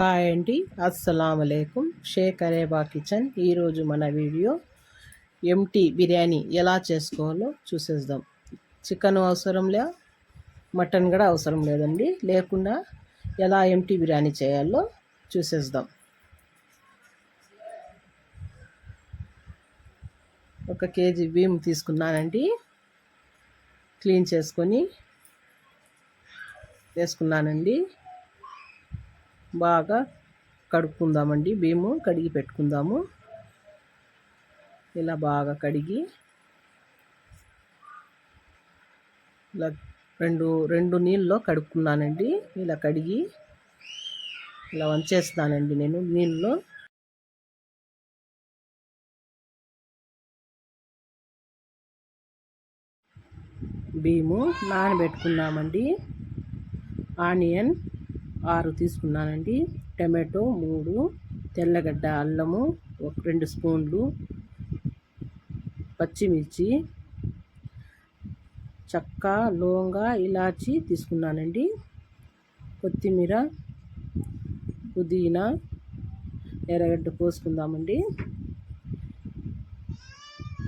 Hi అండి. అస్సలం అయికం షేక్ అరేబా కిచెన్. ఈరోజు మన వీడియో ఎంటీ బిర్యానీ ఎలా చేసుకోవాలో చూసేద్దాం. చికెన్ అవసరం లే మటన్ కూడా అవసరం లేదండి. లేకుండా ఎలా ఎంటీ బిర్యానీ చేయాలో చూసేద్దాం. ఒక కేజీ బియ్యం తీసుకున్నానండి. క్లీన్ చేసుకొని వేసుకున్నానండి. బాగా కడుక్కుందామండి. బియ్యము కడిగి పెట్టుకుందాము. ఇలా బాగా కడిగి ఇలా రెండు రెండు నీళ్ళలో కడుక్కున్నానండి. ఇలా కడిగి ఇలా వంచేస్తానండి నేను నీళ్ళలో బియ్యము నానబెట్టుకున్నామండి. ఆనియన్ ఆరు తీసుకున్నానండి. టమాటో మూడు తెల్లగడ్డ అల్లము ఒక రెండు స్పూన్లు పచ్చిమిర్చి చక్క లవంగ ఇలాచి తీసుకున్నానండి. కొత్తిమీర పుదీనా ఎర్రగడ్డ కోసుకుందామండి.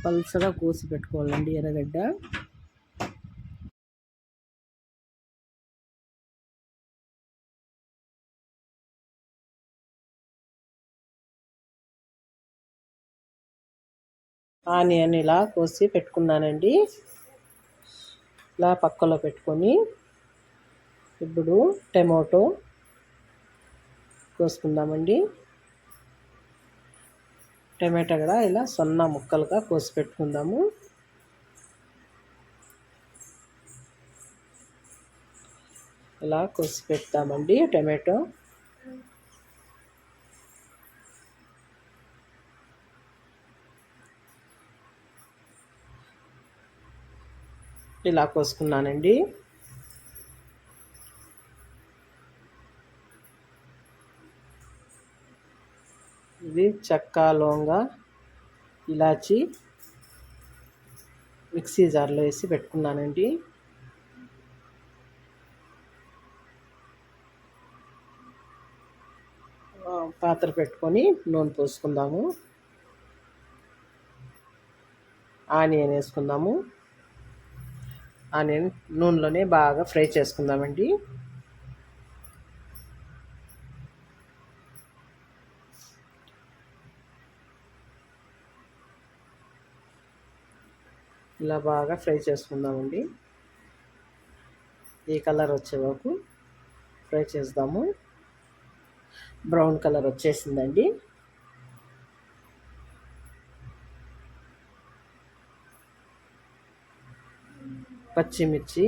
పల్సగా కోసి పెట్టుకోవాలండి ఎర్రగడ్డ. ఆనియన్ ఇలా కోసి పెట్టుకున్నానండి. ఇలా పక్కలో పెట్టుకొని ఇప్పుడు టమాటో కోసుకుందామండి. టమాటా కూడా ఇలా సొన్న ముక్కలుగా కోసి పెట్టుకుందాము. ఇలా కోసి పెడతామండి టమాటో. ఇలా కోసుకున్నానండి. ఇది చెక్క లోంగ ఇలాచి మిక్సీ జార్లో వేసి పెట్టుకున్నానండి. పాత్ర పెట్టుకొని నూనె పోసుకుందాము. ఆనియన్ వేసుకుందాము. ఆనియన్ నూనెలోనే బాగా ఫ్రై చేసుకుందామండి. ఇలా బాగా ఫ్రై చేసుకుందామండి. ఈ కలర్ వచ్చే వరకు ఫ్రై చేద్దాము. బ్రౌన్ కలర్ వచ్చేసిందండి. పచ్చిమిర్చి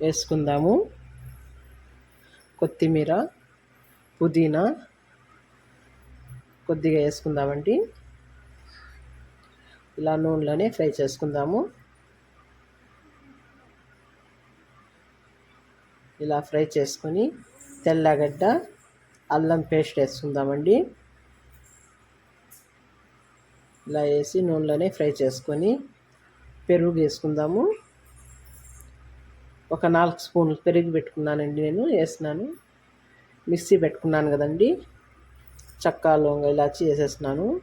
వేసుకుందాము. కొత్తిమీర పుదీనా కొద్దిగా వేసుకుందామండి. ఇలా నూనెలోనే ఫ్రై చేసుకుందాము. ఇలా ఫ్రై చేసుకొని తెల్లగడ్డ అల్లం పేస్ట్ వేసుకుందామండి. ఇలా వేసి నూనెలోనే ఫ్రై చేసుకొని పెరుగు వేసుకుందాము. ఒక నాలుగు స్పూన్లు పెరుగు పెట్టుకున్నానండి నేను వేసినాను. మిక్సీ పెట్టుకున్నాను కదండి. చక్కా లొంగ ఇలాచి వేసేసినాను.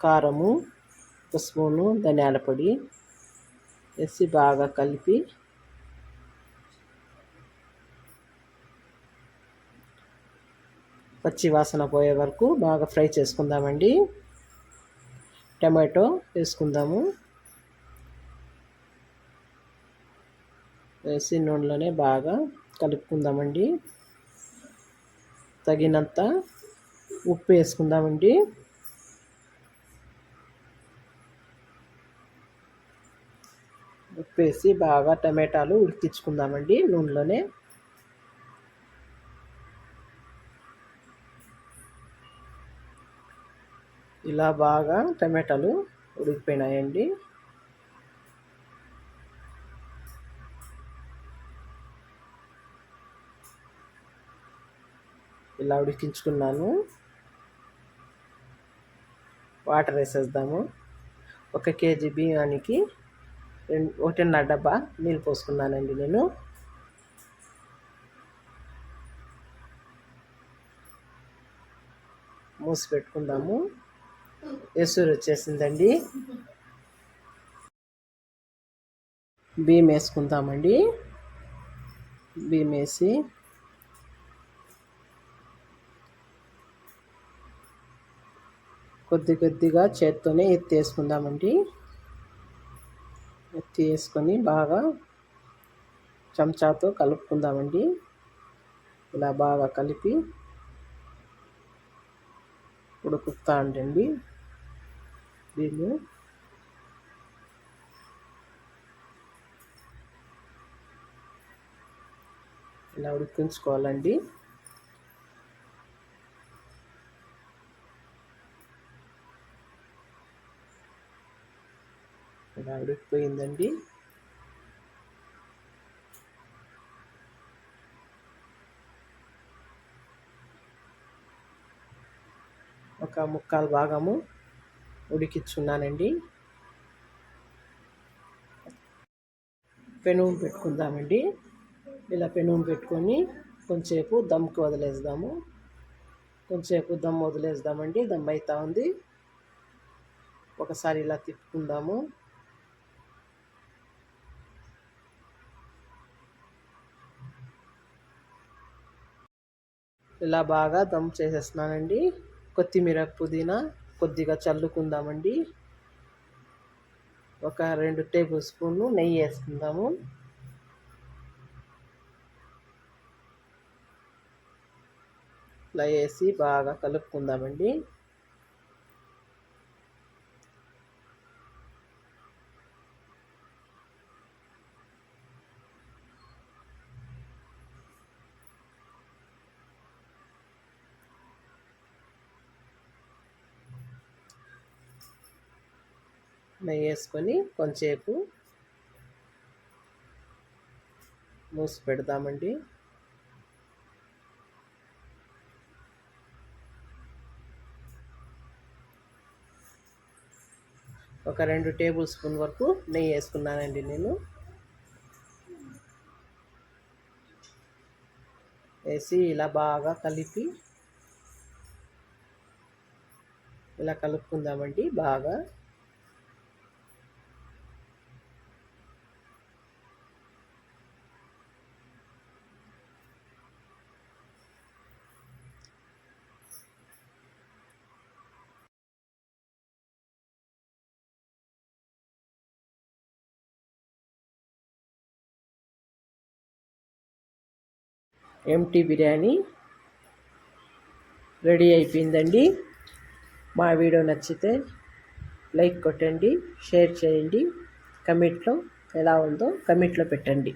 కారము ఒక స్పూను ధనియాల పొడి వేసి బాగా కలిపి పచ్చి వాసన పోయే వరకు బాగా ఫ్రై చేసుకుందామండి. టమాటో వేసుకుందాము. వేసి నూనెలోనే బాగా కలుపుకుందామండి. తగినంత ఉప్పు వేసుకుందామండి. ఉప్పు వేసి బాగా టమాటాలు ఉడికించుకుందామండి నూనెలోనే. ఇలా బాగా టమాటాలు ఉడికిపోయినాయండి. ఇలా ఉడికించుకున్నాను. వాటర్ వేసేద్దాము. ఒక కేజీ బియ్యానికి రెండు ఒకటిన్నర డబ్బా నీళ్ళు పోసుకున్నానండి నేను. మూసి పెట్టుకుందాము. ఎసురు వచ్చేసిందండి. బియ్యం వేసుకుందామండి బియ్యం వేసి కొద్ది కొద్దిగా చేత్తోనే ఎత్తి వేసుకుందామండి ఎత్తి వేసుకొని బాగా చెంచాతో కలుపుకుందామండి. ఇలా బాగా కలిపి ఉడుకుతా ఉండండి దీన్ని ఇలా ఉడికించుకోవాలండి. ఇలా ఉడికిపోయిందండి. ఒక ముక్కాలు భాగము. ఉడికిచ్చున్నానండి పెనుము పెట్టుకుందామండి. ఇలా పెనుము పెట్టుకొని కొంచెంసేపు దమ్కి వదిలేద్దాము. కొంచెంసేపు దమ్ వదిలేద్దామండి. దమ్ అవుతా ఉంది. ఒకసారి ఇలా తిప్పుకుందాము. ఇలా బాగా దమ్ చేసేస్తున్నానండి. కొత్తిమీర పుదీనా కొద్దిగా చల్లుకుందామండి. ఒక రెండు టేబుల్ స్పూన్లు నెయ్యి వేసుకుందాము. ఇలా వేసి బాగా కలుపుకుందామండి. నెయ్యి వేసుకొని కొంచెంసేపు మూసి పెడదామండి. ఒక రెండు టేబుల్ స్పూన్ వరకు నెయ్యి వేసుకున్నానండి నేను. వేసి ఇలా బాగా కలిపి ఇలా కలుపుకుందామండి బాగా. ఎంటీ బిర్యానీ రెడీ అయిపోయిందండి. మా వీడియో నచ్చితే లైక్ కొట్టండి షేర్ చేయండి. కమెంట్లో ఎలా ఉందో కమెంట్లో పెట్టండి.